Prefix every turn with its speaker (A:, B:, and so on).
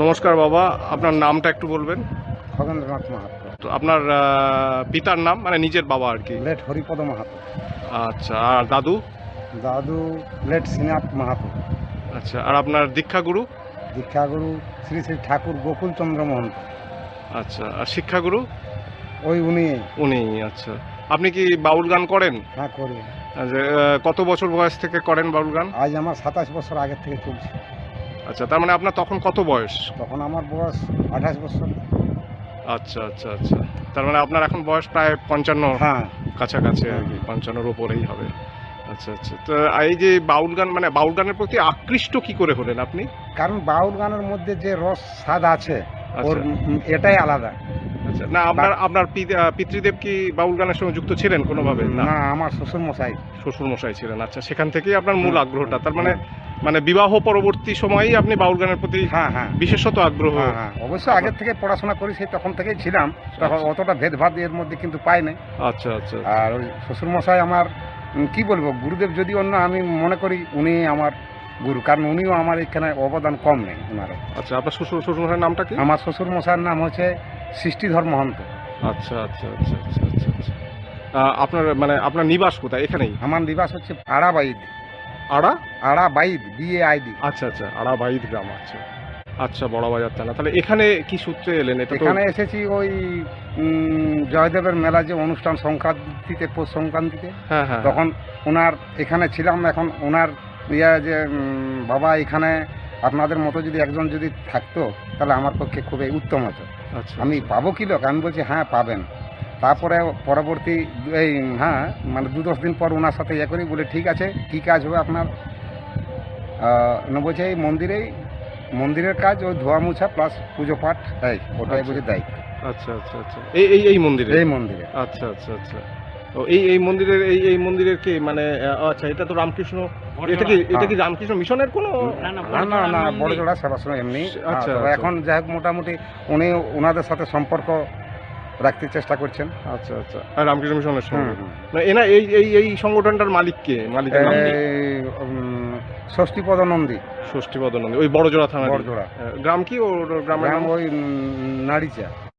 A: নমস্কার বাবা আপনার নামটা একটু বলবেন?
B: খগেন্দ্রনাথ মাহাতো।
A: তো আপনার পিতার নাম মানে নিজের বাবা আর কি?
B: লেট হরিপদ মাহাতো।
A: আচ্ছা আর দাদু?
B: দাদু লেট শ্রীনাথ মাহাতো।
A: আচ্ছা আর আপনার দীক্ষাগুরু?
B: দীক্ষাগুরু শ্রী শ্রী ঠাকুর গোকুল চন্দ্র মহন্ত।
A: আচ্ছা আর শিক্ষাগুরু?
B: ওই উনি।
A: উনি আচ্ছা। আপনি কি বাউল গান করেন?
B: হ্যাঁ করি।
A: আচ্ছা, কত বছর বয়স থেকে করেন বাউল গান?
B: আজ আমার সাতাশ বছর আগের থেকে চলছে।
A: আচ্ছা তার মানে আপনার তখন কত বয়স?
B: তখন আমার বয়স আঠাশ বছর।
A: আচ্ছা আচ্ছা আচ্ছা। তার মানে আপনার এখন বয়স প্রায় পঞ্চান্ন
B: হ্যাঁ।
A: কাছাকাছি আর কি পঞ্চান্নর ওপরেই হবে। আচ্ছা আচ্ছা। তো এই যে বাউল গান মানে বাউল গানের প্রতি আকৃষ্ট কি করে হলেন আপনি?
B: কারণ বাউল গানের মধ্যে যে রস স্বাদ আছে ওর
A: আচ্ছা।
B: এটাই আলাদা।
A: আচ্ছা। না আপনার আপনার পিতৃদেব কি বাউল গানের সঙ্গে যুক্ত ছিলেন কোনোভাবে? না।
B: আমার শ্বশুর মশাই
A: শ্বশুর মশাই ছিলেন। আচ্ছা সেখান থেকেই আপনার মূল আগ্রহটা। তার মানে মানে বিবাহ পরবর্তী সময়েই আপনি বাউল গানের প্রতি
B: হ্যাঁ হ্যাঁ।
A: বিশেষত আগ্রহ
B: হ্যাঁ হ্যাঁ। অবশ্যই আগের থেকে পড়াশোনা করি সেই তখন থেকেই ছিলাম। তখন
A: আচ্ছা।
B: অতটা ভেদভাদ এর মধ্যে কিন্তু পাই নাই।
A: আচ্ছা আচ্ছা।
B: আর ওই শ্বশুরমশাই আমার উম, কি বলব? গুরুদেব যদি অন্য আমি মনে করি উনি আমার গুরু। কারণ উনিও আমার এখানে অবদান কম নেই ওনারও
A: আচ্ছা আপনার শ্বশুর শ্বশুর মশাইয়ের নামটা কি?
B: আমার শ্বশুর শ্বশুরমশাইয়ের নাম হচ্ছে সৃষ্টিধর মহন্ত।
A: আচ্ছা আচ্ছা আচ্ছা আচ্ছা আচ্ছা আচ্ছা। আপনার মানে আপনার নিবাস কোথায়? এখানেই?
B: আমার নিবাস হচ্ছে আড়াবাইদ।
A: আড়া?
B: আড়াবাইদ বিএ আইডি
A: আচ্ছা আচ্ছা আড়া বাইদ গ্রাম আচ্ছা। আচ্ছা বড় বাজার থানা। তাহলে এখানে কি সূত্রে এলেন? এটা
B: এখানে এসেছি ওই জয়দেবের মেলা যে অনুষ্ঠান সংক্রান্তিতে পৌষ সংক্রান্তিতে।
A: হ্যাঁ হ্যাঁ
B: তখন ওনার এখানে ছিলাম এখন ওনার ইয়া যে বাবা এখানে আপনাদের মতো যদি একজন যদি থাকতো তাহলে আমার পক্ষে খুবই উত্তম হতো।
A: আচ্ছা
B: আমি পাবো কি লোক? আমি বলছি হ্যাঁ পাবেন। তারপরে পরবর্তী এই হ্যাঁ মানে দু দশ দিন পর ওনার সাথে ইয়ে করি বলে ঠিক আছে কি কাজ হবে আপনার? বলছে এই মন্দিরেই মন্দিরের কাজ ওই ধোয়া মোছা প্লাস পুজো পাঠ এই ওটাই
A: আচ্ছা।
B: বুঝে দেয়
A: আচ্ছা আচ্ছা আচ্ছা। এই এই এই মন্দিরে?
B: এই মন্দিরে।
A: আচ্ছা আচ্ছা আচ্ছা। ও এই এই মন্দিরের এই এই মন্দিরের কি মানে আচ্ছা এটা তো রামকৃষ্ণ এটা কি এটা কি রামকৃষ্ণ মিশনের কোনো?
B: না না না বড় জোড়া সেবাশ্রম এমনি।
A: আচ্ছা,
B: হ্যাঁ,
A: আচ্ছা।
B: এখন যাই হোক মোটামুটি উনি ওনাদের সাথে সম্পর্ক রাখতে চেষ্টা করছেন।
A: আচ্ছা আচ্ছা। আর রামকৃষ্ণ মিশনের সঙ্গে। না এনা এই এই এই সংগঠনটার মালিক কে? মালিকের নাম কি?
B: ষষ্ঠীপদ নন্দী।
A: ষষ্ঠীপদ নন্দী ওই বড়জোড়া থানা
B: বড়জোড়া।
A: গ্রাম কি ওর গ্রামের নাম?
B: ওই নাড়িচা।